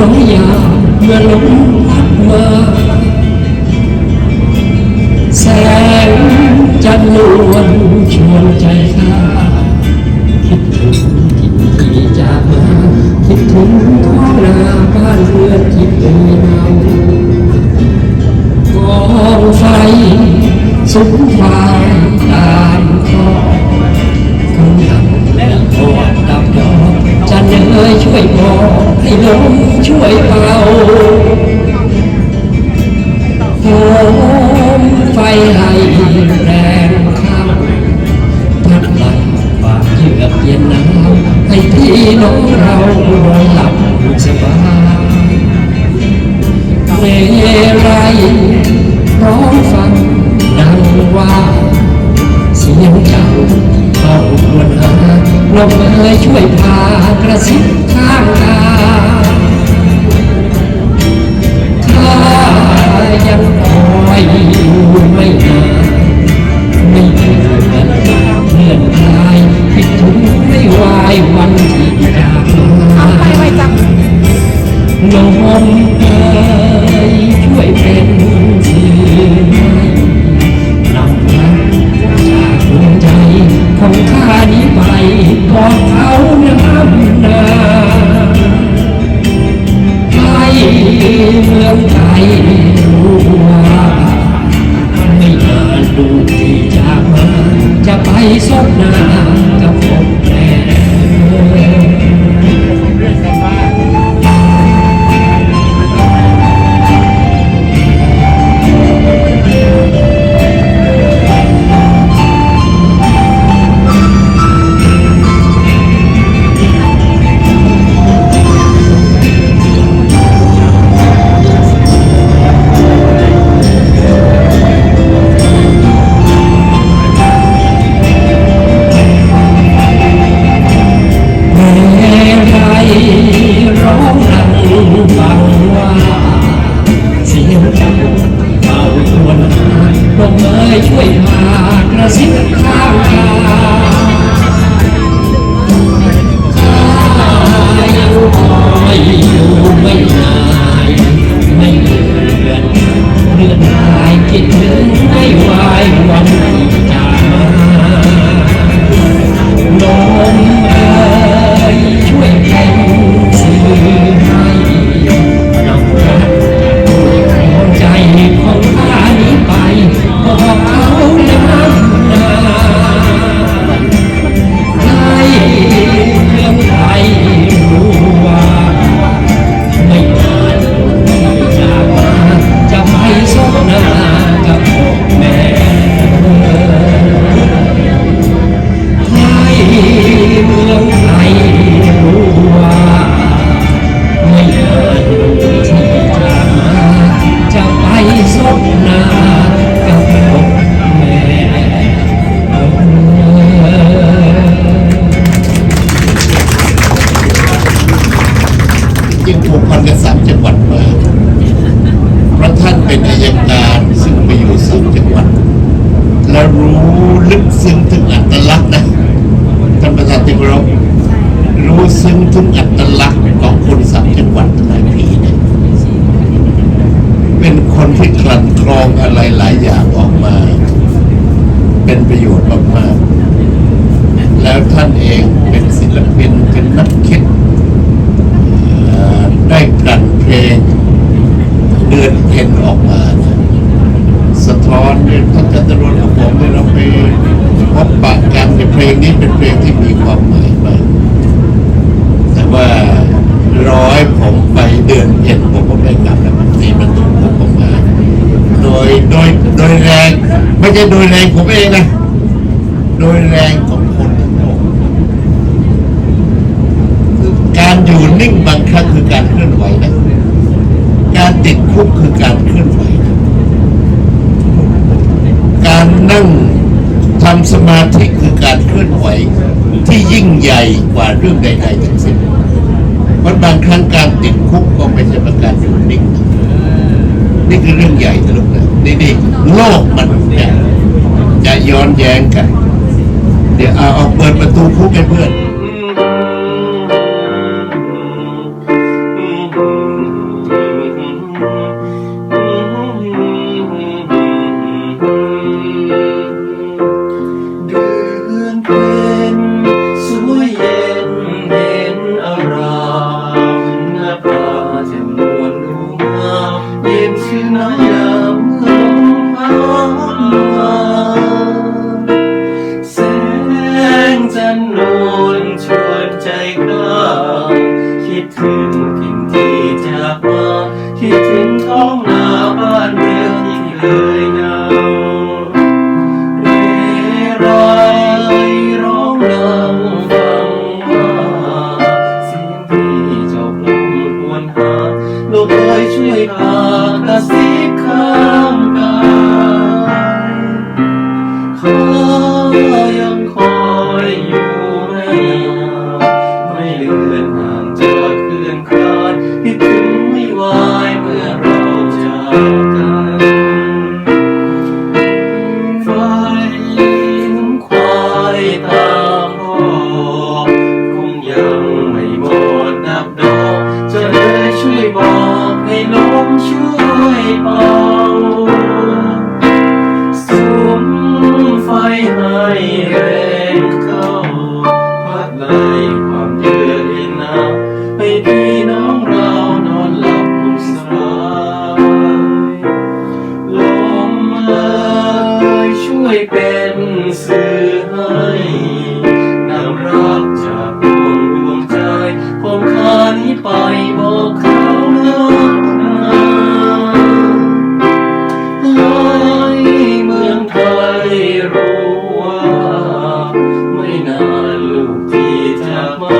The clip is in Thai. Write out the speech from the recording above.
น้อยยาเมื่อลมพัดมาแสงจันทร์นวลชวนใจข้าคิดถึงที่ที่จากมาคิดถึงท้องนาบ้านเรือนที่เป็นเงากองไฟสุมไฟตามคอคำดังและโอดดับดอกจันเอ๋ยช่วยบอกให้ลม ช่วยเป่าโหมไฟให้แรงข้ามพัดไหลฝากเยือกเย็นหนาวให้พี่น้องเรานอนหลับสบายเรไรร้องฟังดังว่าเสียงเจ้าเข้าควรหาลมเอ่ยช่วยพากระซิบ ยิ่งผูกพันกับสามจังหวัดมาเพราะท่านเป็นอายการซึ่งไปอยู่สามจังหวัด และรู้ลึกซึ้งถึงอัตลักษณ์นะท่านประธานที่เคารพรู้ซึ้งถึงอัตลักษณ์ของคนสามจังหวัดหลายปีเนี่ยเป็นคนที่กลั่นกรองอะไรหลายอย่างออกมา เป็นประโยชน์มากๆแล้วท่านเองเป็นศิลปินเป็นนักคิด เอ่อได้กลั่นเพลงเดือนเพ็ญออกมานะสะท้อนเนี่ยท่านจันทรนกับผมเนี่ยเราไปพ บปะกันในเพลงนี้เป็นเพลงที่มีความหมายมากแต่ว่าร้อยผมไปเดือนเพ็ญผมก็ไม่กลับแล้วสีประตูผมออกมาโดยโดยโดยแรงไม่ใช่โดยแรงผมเองนะ โดยแรงของคนทั้งโลกการอยู่นิ่งบางครั้งคือการเคลื่อนไหวนะการติดคุกคือการเคลื่อนไหว การนั่งำสมาธิคือการเคลื่อนไหวที่ยิ่งใหญ่กว่าเรื่องใดๆทั้งสิ้นเพราะบางครั้งการติดคุกก็ไม่ใช่ประการอยู่นิ่งนะนี่คือเรื่องใหญ่นะลูกนะนี่นี่โลกมันจะจะย้อนแย้งกัน เดี๋ยวเอาเอาเปิดประตูคุกให้เพื่อน นายามคำพันมาแสงจันนวลชวนใจกล้าคิดถึงถิ่นที่จากมา คิดถึงท้องนาบ้านเดียวที่เคย ยช่วยพากระซิบข้า จะเลยช่วยบอกให้ลมช่วยเป่าสุมไฟให้แรงเข้าพัดไล่ความเยือกเย็นหนาวไป মা